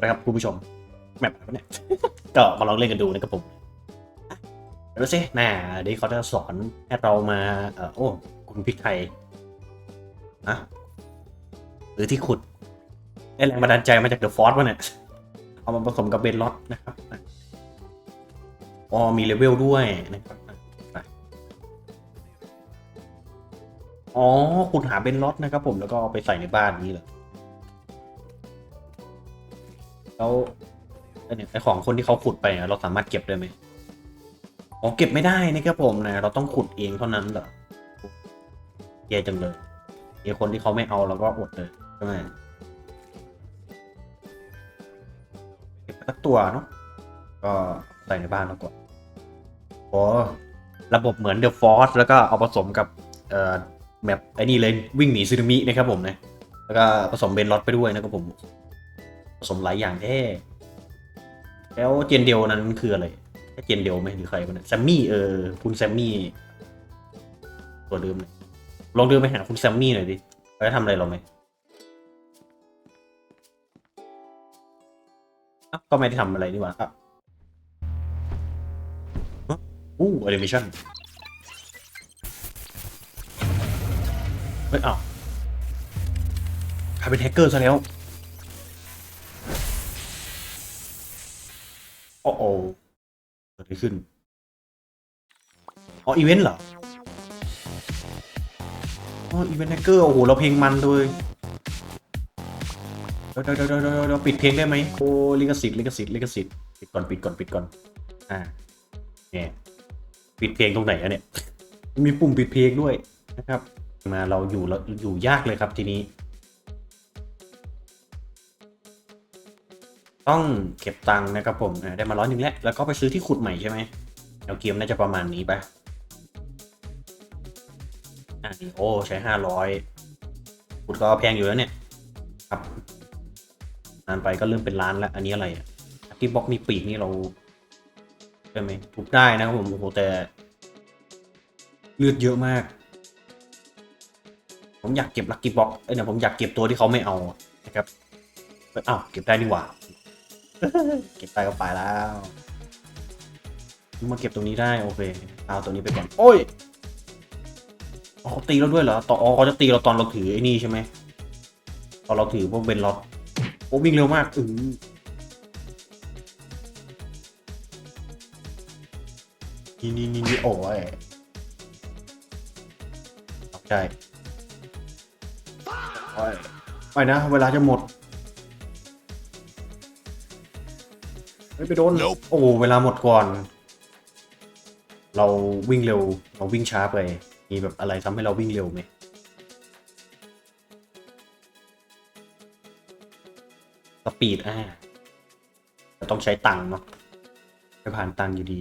นะครับคุณผู้ชมแมปอะไรวะเนี่ยก็มาลองเล่นกันดูนะครับผมเดี๋ยวสิน่าเดี๋ยวเขาจะสอนให้เรามาเออโอ้คุณพริกไทยอะหรือที่ขุดได้แรงบันดาลใจมาจากเดอะฟอร์สวะเนี่ย เอามาผสมกับเบนล็อตนะครับอ๋อมีเลเวลด้วยนะครับอ๋อขุดหาเบนล็อตนะครับผมแล้วก็ไปใส่ในบ้านนี้เลย แล้วไอ้เนี่ยไอของคนที่เขาขุดไปเราสามารถเก็บได้ไหมอ๋อเก็บไม่ได้นะครับผมนะเราต้องขุดเองเท่านั้นเหรอแย่จังเลยไอคนที่เขาไม่เอาเราก็อดเลยใช่ไหมเก็บไปสักตัวเนาะก็ใส่ในบ้านเราก่อนโอ้ระบบเหมือนเดอะฟอร์สแล้วก็เอาผสมกับเอ่อแบบไอ้นี่เลยวิ่งหนีซึนามินะครับผมนะแล้วก็ผสมเบนล็อตไปด้วยนะครับผม สมหลายอย่างแท้แล้วเจนเดียวนั้นคืออะไรแค่เจนเดียวไหมหรือใครกันยแซมมี่เออคุณแซมมี่ตัวเดิมเลยลองเดินไปหาคุณแซมมี่หน่อยดิเขาจะทำอะไรเราไหมก็ไม่ได้ทำอะไรนี่หว่าอะฮะอู้แอนิเมชั่นเฮ้ยอ้าวกลายเป็นแฮกเกอร์ซะแล้ว อะไรขึ้น อ๋อ อีเวนต์เหรอ อ๋อ อีเวนต์แฮกเกอร์ โอ้โห เราเพลงมันเลยเดี๋ยวเดี๋ยวเดี๋ยวเดี๋ยวเดี๋ยวปิดเพลงได้ไหมโอ้ลิขสิทธิ์ลิขสิทธิ์ลิขสิทธิ์ปิดก่อนปิดก่อนปิดก่อน อ่า เนี่ย ปิดเพลงตรงไหนอะเนี่ย มีปุ่มปิดเพลงด้วยนะครับ มาเราอยู่เราอยู่ยากเลยครับทีนี้ ต้องเก็บตังค์นะครับผมได้มาร้อยหนึ่งแล้ว แล้วก็ไปซื้อที่ขุดใหม่ใช่ไหมแนวเกมน่าจะประมาณนี้ปะอะนี่โอ้ใช้ห้าร้อยขุดก็แพงอยู่แล้วเนี่ย ครับนานไปก็เริ่มเป็นล้านแล้ว อันนี้อะไรอะที่บล็อกมีปีกนี่เราใช่ไหมทุบได้นะครับผมโอ้โหแต่ เลือดเยอะมาก ผมอยากเก็บลักกี้บ็อกเอ้ยเนี่ยผมอยากเก็บตัวที่เขาไม่เอานะครับอ้าวเก็บได้นี่หว่า เก็บไปก็ไปแล้วมาเก็บตรงนี้ได้โอเคเอาตัวนี้ไปก่อนโอ้ยอ๋อเขาตีเราด้วยเหรอต่ออ๋อเขาจะตีเราตอนเราถือไอ้นี่ใช่ไหมตอนเราถือพวกเบนล็อตโอ้วิ่งเร็วมากอือนี่นี่นี่นี่โอ้ยใช่โอ้ยไปนะ เวลาจะหมด ไม่ไปโดน Nope โอ้เวลาหมดก่อน เราวิ่งเร็ว เราวิ่งช้าไป มีแบบอะไรทำให้เราวิ่งเร็วไหมสปีดอ่าแต่ต้องใช้ตังค์เนาะไปผ่านตังค์อยู่ดี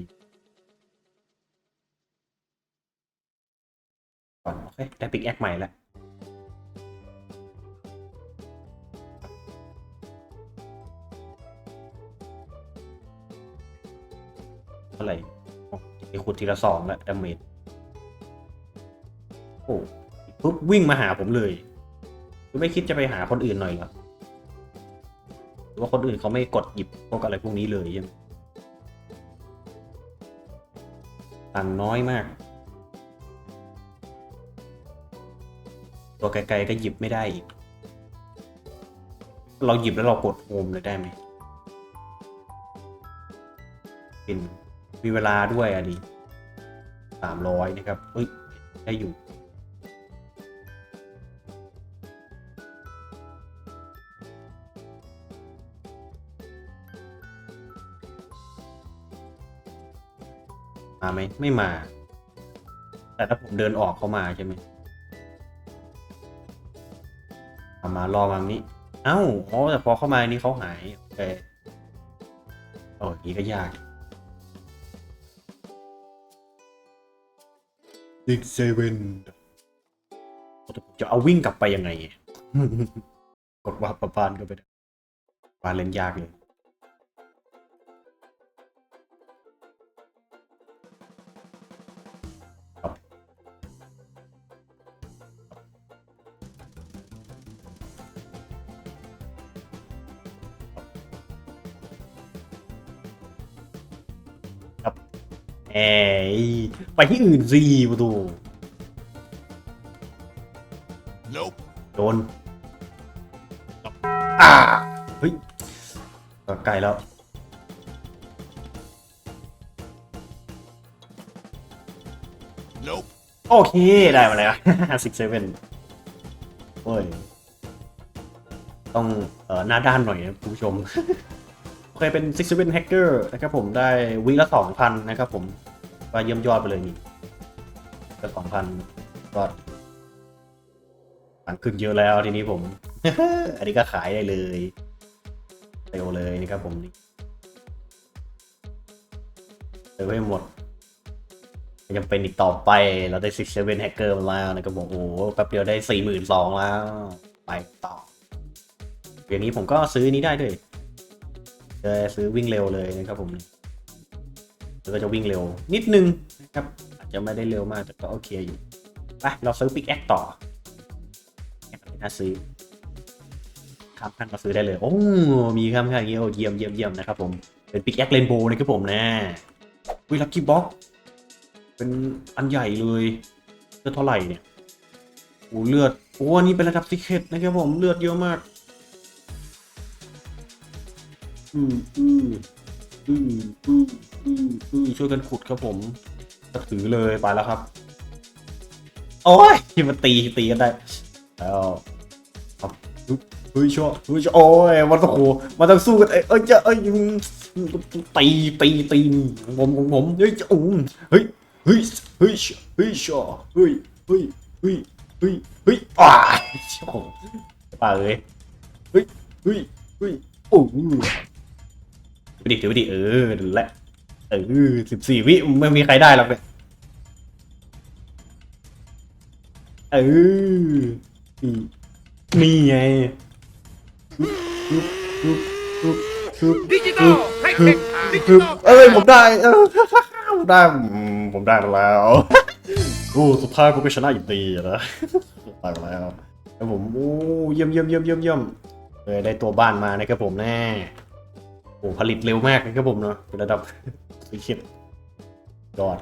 ก่อน โอเค ได้ปิกแอคใหม่แล้ว ท่าไหร่อ๋อขุดทีละสองล้วดาเมจโอ้ปุ๊บวิ่งมาหาผมเลยคือไม่คิดจะไปหาคนอื่นหน่อยเหรอหรือว่าคนอื่นเขาไม่กดหยิบพวกอะไรพวกนี้เลยยังตังน้อยมาก ตัวไกลๆก็หยิบไม่ได้อีก เราหยิบแล้วเรากดโฮมเลยได้ไหมเป็น มีเวลาด้วยอะดิสามร้อยนะครับเอ้ยได้อยู่มาไหมไม่มา แต่ถ้าผมเดินออกเข้ามาใช่ไหมมารอมานี้ เอ้าอ๋อแต่พอเข้ามานี่เขาหายโอเคโอ้ยก็ยาก ดิกเซเว่นจะเอาวิ่งกลับไปยังไง กดว่าประบานก็ไปได้านเล่นยากเลย แอยไปที่อื่นสิประตู Nope. โดนอ่าเฮ้ยก็ไกลแล้ว Nope. โอเค ได้มาแล้วสิบเซเว่นโอ้ย ต้องเอ่อหน้าด้านหน่อยนะคุณผู้ชม เคยเป็น Six Seven Hacker นะครับผมได้วิละสองพันนะครับผมก็เยี่ยมยอดไปเลยนี่ก็สองพันก็ตังค์ขึ้นเยอะแล้วทีนี้ผม อันนี้ก็ขายได้เลยเร็วเลยนะครับผมนี่เร็วให้หมดไม่จำเป็นอีกต่อไปเราได้ Six Seven Hacker มาแล้วนะครับผมโอ้แป๊บเดียวได้สี่หมื่นสองแล้ว ไปต่ออย่างนี้ผมก็ซื้อนี้ได้ด้วย จะซื้อวิ่งเร็วเลยนะครับผมแล้วก็จะวิ่งเร็วนิดนึงนะครับ อาจจะไม่ได้เร็วมากแต่ก็โอเคอยู่ไปเราซื้อปิกแอคต่อน่าซื้อข้ามขั้นมาซื้อได้เลย โอ้ มีข้ามขั้นอย่างนี้โอ้เยี่ยมเยี่ยมเยี่ยมนะครับผม เป็นปิกแอคเรนโบว์นะครับผมนะวิลักกี้บ็อกเป็นอันใหญ่เลยเลือดเท่าไหร่เนี่ยโอ้เลือดโอ้อันนี้เป็นระดับซิเคตนะครับผมเลือดเยอะมาก อืมอืมอืมอืมอืมอืมช่วยกันขุดครับผมถือเลยไปแล้วครับ โอ้ยที่มันตีตีกันได้แล้วเอาเฮ้ยชัวเฮ้ยชัวโอ้ยมันต้องโหมันต้องสู้กันเอ้ยเอ้ยจะเอ้ยตีตีตีผมผมผมเฮ้ยจะอู้เฮ้ยเฮ้ยเฮ้ยเฮ้ยชอเฮ้ยเฮ้ยเฮ้ยเฮ้ยเฮ้ยอ่าโอ้ป่าเลยเฮ้ยเฮ้ยเฮ้ยโอ้ ไปดิเดี๋ยวไปดิเออดูแหละเออสิบสี่วิไม่มีใครได้หรอกเนี่ยเออนี่นี่ไงปึ๊บปึ๊บปึ๊บปึ๊บดิจิตอลให้เด็กดิจิคือตอลเอ้ยผมได้เออผมได้อืมผมได้มาแล้วโอ้สุดท้ายผมก็ชนะอยู่ดีอะนะได้มาแล้วแล้วผมโอ้เยี่ยมเยี่ยมเยี่ยมเยี่ยมเยี่ยมเลยได้ตัวบ้านมานะครับผมแน่ โอ้ผลิตเร็วมากนะครับผมเนาะเป็นระดับสุดคิดยอด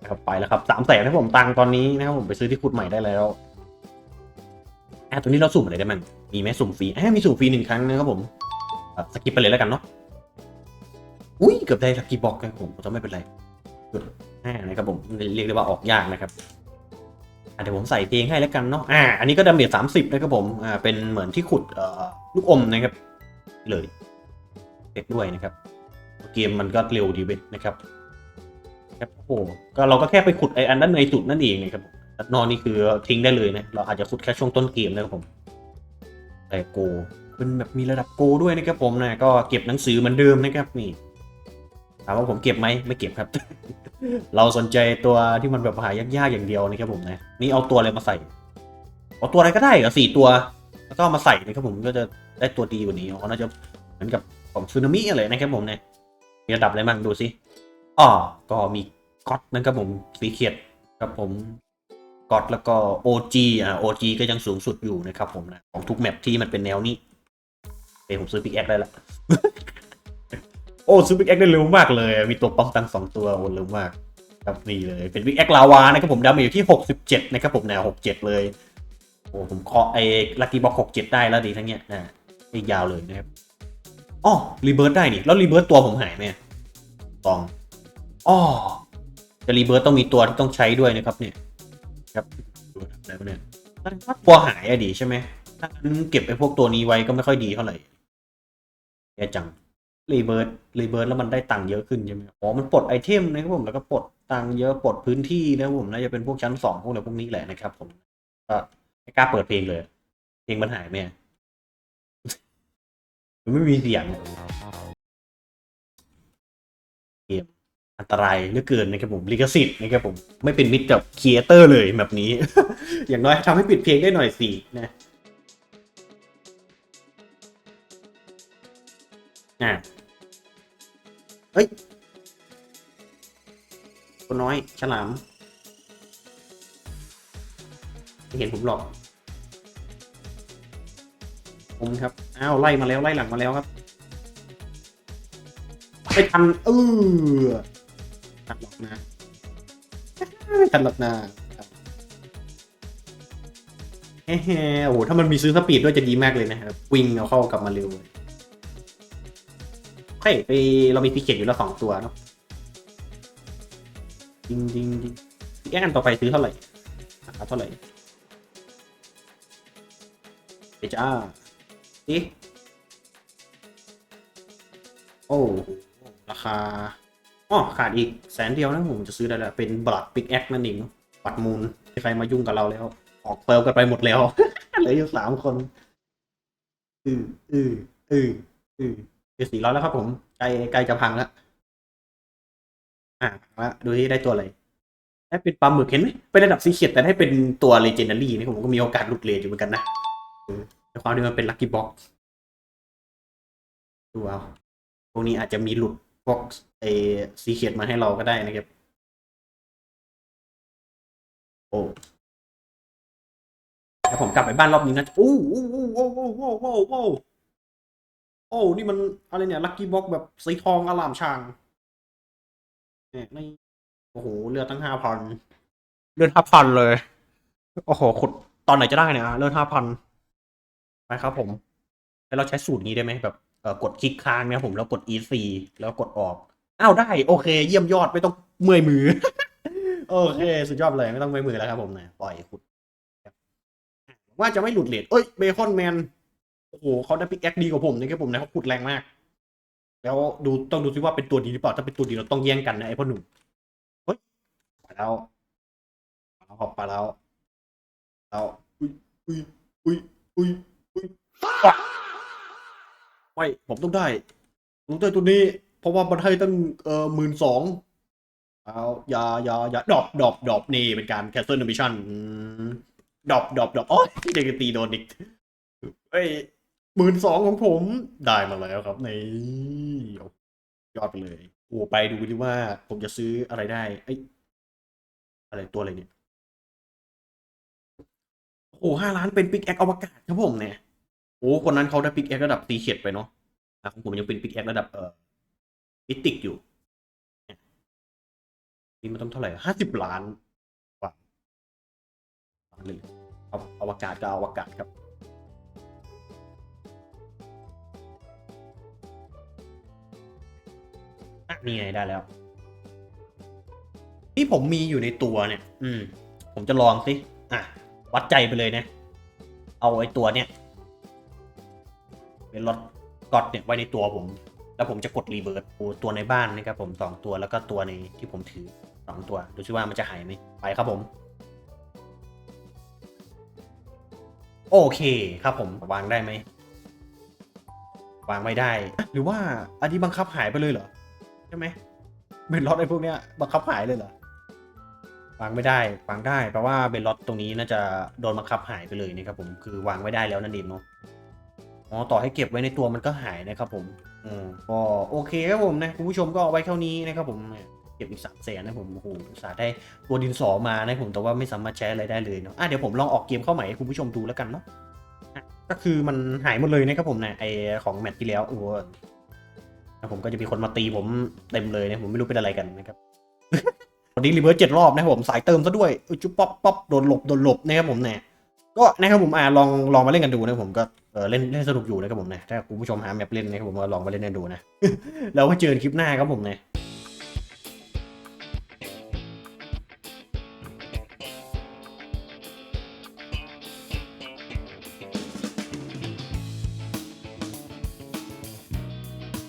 นะครับไปแล้วครับสามแสนนะผมตังค์ตอนนี้นะครับผมไปซื้อที่ขุดใหม่ได้แล้วอะตัวนี้เราสุ่มอะไรได้มั้งมีไหมสุ่มฟรีอะมีสุ่มฟรีหนึ่งครั้งนะครับผมสกิปไปเลยแล้วกันเนาะอุ้ยเกือบได้ลักกี้บ็อกครับผมจะไม่เป็นไรเกือบห้านะครับผมเรียกได้ว่าออกยากนะครับอะเดี๋ยวผมใส่เพลงให้แล้วกันเนาะอ่าอันนี้ก็ดาเมจสามสิบนะครับผมอ่าเป็นเหมือนที่ขุดเอ่อลูกอมนะครับเลย ด็กด้วยนะครับ เกมมันก็เร็วดีเว้ยนะครับครับโอ้โหก็เราก็แค่ไปขุดไออันด้านในสุดนั่นเองนะครับผมด้านนอกนี่คือทิ้งได้เลยนะ เราอาจจะขุดแค่ช่วงต้นเกมนะครับผมแต่โกเป็นแบบมีระดับโกด้วยนะครับผมนะก็เก็บหนังสือเหมือนเดิมนะครับนี่ถามว่าผมเก็บไหมไม่เก็บครับ เราสนใจตัวที่มันแบบหายากๆอย่างเดียวนะครับผมนะนี่เอาตัวอะไรมาใส่เอาตัวอะไรก็ได้เหรอสี่ตัว แล้วก็มาใส่นะครับผมก็จะได้ตัวดีกว่านี้เขาน่าจะเหมือนกับ ของซูนามิอะไรนะครับผมเนี่ยมีระดับอะไรบ้างดูสิอ๋อก็มีก๊อตนะครับผมสีเขียดครับผมก๊อตแล้วก็ OG อ่า OG ก็ยังสูงสุดอยู่นะครับผมนะของทุกแมปที่มันเป็นแนวนี้เอ้ผมซื้อพิกแอคได้ละโอ้ซื้อบิ๊กแอคได้เร็วมากเลย มีตัวป้องกันสองตัวโอ้เร็วมากครับนี่เลย เป็นบิ๊กแอคลาวานะครับผมดาเมจอยู่ที่ 67 นะครับผมแนว67 เลยโอ้ผมเคาะไอ้ลักกี้บ็อก67 ได้แล้วดีทั้งเนี้ยนะไอีกยาวเลยนะครับ อ๋อรีเบิร์ตได้นี่แล้วรีเบิร์ตตัวผมหายไหมตองอ๋อจะรีเบิร์ตต้องมีตัวที่ต้องใช้ด้วยนะครับเนี่ยครับดูอะไรวะเนี่ยแสดงว่าตัวหายอะดีใช่ไหมถ้าเก็บไอ้พวกตัวนี้ไว้ก็ไม่ค่อยดีเท่าไหร่แย่จังรีเบิร์ดรีเบิร์ดแล้วมันได้ตังค์เยอะขึ้นใช่ไหมอ๋อมันปลดไอเทมนะครับผมแล้วก็ปลดตังค์เยอะปลดพื้นที่นะครับผมน่าจะเป็นพวกชั้นสองพวกอะไรพวกนี้แหละนะครับผมก็ไม่กล้าเปิดเพลงเลย เพลงมันหายไหม มันไม่มีเสียงเกมอันตรายเหลือเกินนะครับผมลิขสิทธิ์นะครับผมไม่เป็นมิตรกับครีเอเตอร์เลยแบบนี้ อย่างน้อยทำให้ปิดเพลงได้หน่อยสินะอะเฮ้ยตัวน้อยฉลามไม่เห็นผมหรอก ผมครับ อ้าว ไล่มาแล้ว ไล่หลังมาแล้วครับ ไม่ทันเออทันหรอกนะไม่ทันหรอกนะเฮ้โอ้โห ถ้ามันมีซื้อสปีดด้วยจะดีมากเลยนะครับ วิ่งเอาเข้ากลับมาเร็วเลยเฮ้ยไปเรามีพิเกตอยู่แล้วสองตัวเนาะจริงจริงจริงพี่แอนต่อไปซื้อเท่าไหร่ราคาเท่าไหร่เดี๋ยวจ้า โอ้ราคาอ๋อขาดอีกแสนเดียวนะผมจะซื้อได้แล้วเป็นบลัดปิกแอคนั่นเองบัตรมูลใครมายุ่งกับเราแล้ว ออกเติมกันไปหมดแล้วเหลืออยู่สามคนอืออืออืออือคือสี่ร้อยแล้วครับผมใกล้ใกล้จะพังแล้วอะพังละดูที่ได้ตัวอะไรได้เป็นปลาหมึกเห็นไหมเป็นระดับซีเคียดแต่ได้เป็นตัวเลเจนดารี่นี่ผมก็มีโอกาสหลุดเลนอยู่เหมือนกันนะ ความที่มันเป็นลัคกี้บ็อกซ์ดูเอาพวกนี้อาจจะมีหลุดพวกเอซีเคียดมาให้เราก็ได้นะครับ โอ้ถ้าผมกลับไปบ้านรอบนี้นะโอ้โอ้โอ้โอ้โอ้โอ้โอ้โอ้โอ้นี่มันอะไรเนี่ยลัคกี้บ็อกแบบสีทองอลามช่างเนี่ยในโอ้โหเลือดตั้งห้าพันเลือดห้าพันเลย โอ้โหขุดตอนไหนจะได้เนี่ยเลือดห้าพัน ไปครับผม แล้วเราใช้สูตรนี้ได้ไหมแบบเอ่อกดคลิกค้างเนี่ยผมแล้วกด e c แล้วกดออก อ้าวได้ โอเค เยี่ยมยอดไม่ต้องเมื่อยมือ โอเค สุดยอดเลยไม่ต้องเมื่อยมือแล้วครับผมนะปล่อยขุดว่าจะไม่หลุดเลทเอ้ยเบคอนแมนโอ้โหเขาได้ปิกแอคดีกว่าผมนะครับผมนะเขาขุดแรงมาก แล้วดูต้องดูซิว่าเป็นตัวดีหรือเปล่าถ้าเป็นตัวดีเราต้องแย่งกันนะไอ้พ่อหนุ่มไปแล้วไปแล้วครับไปแล้วแล้วอุ้ยอุ้ยอุ้ยอุ้ยอุ้ย ไม่ผมต้องได้ผมต้องได้ตัวนี้ เพราะว่ามันให้ตั้งเออหมื่นสองเอาอย่าอย่าอย่าดรอปดรอปดรอปนี่เป็นการแคสเซิลมิชชั่นดรอปดรอปดรอปโอ้ยเด็กตีโดนอีกเอ้ยหมื่นสองของผมได้มาแล้วครับในยอดไปเลย โอ้ไปดูดิว่าผมจะซื้ออะไรได้เอ้อะไรตัวอะไรเนี่ย โอ้หห้าล้านเป็นปิกแอคอวกาศครับผมเนี่ย โอ้คนนั้นเขาได้ปิกแอคระดับตีเขียดไปเนาะอะของผมยังเป็นปิกแอคระดับเอ่อมิติกอยู่นี่มันต้องเท่าไหร่ห้าสิบล้านว้าวเลยเอาอวกาศก็เอาอวกาศครับนี่ไงได้แล้ว ที่ผมมีอยู่ในตัวเนี่ย อืม ผมจะลองสิ อะ วัดใจไปเลยนะ เอาไอ้ตัวเนี่ย เป็นรถกอดเนี่ยไว้ในตัวผม แล้วผมจะกดรีเบิร์ตตัวในบ้านนะครับผมสองตัวแล้วก็ตัวในที่ผมถือสองตัวดูซิว่ามันจะหายไหมไปครับผม โอเคครับผมวางได้ไหมวางไม่ได้อะหรือว่าอันนี้บังคับหายไปเลยเหรอใช่ไหมเบนล็อตไอ้พวกเนี้ยบังคับหายเลยเหรอวางไม่ได้วางได้แปลว่าเบนล็อตตรงนี้น่าจะโดนบังคับหายไปเลยนะครับผมคือวางไม่ได้แล้วนั่นเองเนาะ อ๋อต่อให้เก็บไว้ในตัวมันก็หายนะครับผมอืมก็โอเคครับผมนะคุณผู้ชมก็เอาไว้เท่านี้นะครับผมเก็บอีกสามแสนนะผมโอ้โหสาได้ตัวดินสอมานะผมแต่ว่าไม่สามารถใช้อะไรได้เลยเนาะอะเดี๋ยวผมลองออกเกมเข้าใหม่ให้คุณผู้ชมดูแล้วกันเนาะอะก็คือมันหายหมดเลยนะครับผมนะไอของแมตช์ที่แล้วโอ้นะผมก็จะมีคนมาตีผมเต็มเลยนะผมไม่รู้เป็นอะไรกันนะครับวันนี้รีเวิร์สเจ็ดรอบนะครับผมสายเติมซะด้วยจุ๊บป๊อปป๊อปโดนหลบโดนหลบนะครับผมเนี่ยก็นะครับผมอ่าลองลองมาเล่นกันดูนะผมก็ อเล่นเล่นสนุกอยู่นะครับผมนะถ้าคุณผู้ชมหาแมปเล่นนะครับผมก็ลองมาเล่นกันดูนะ แล้วก็เจอกันคลิปหน้าครับผมเนี่ย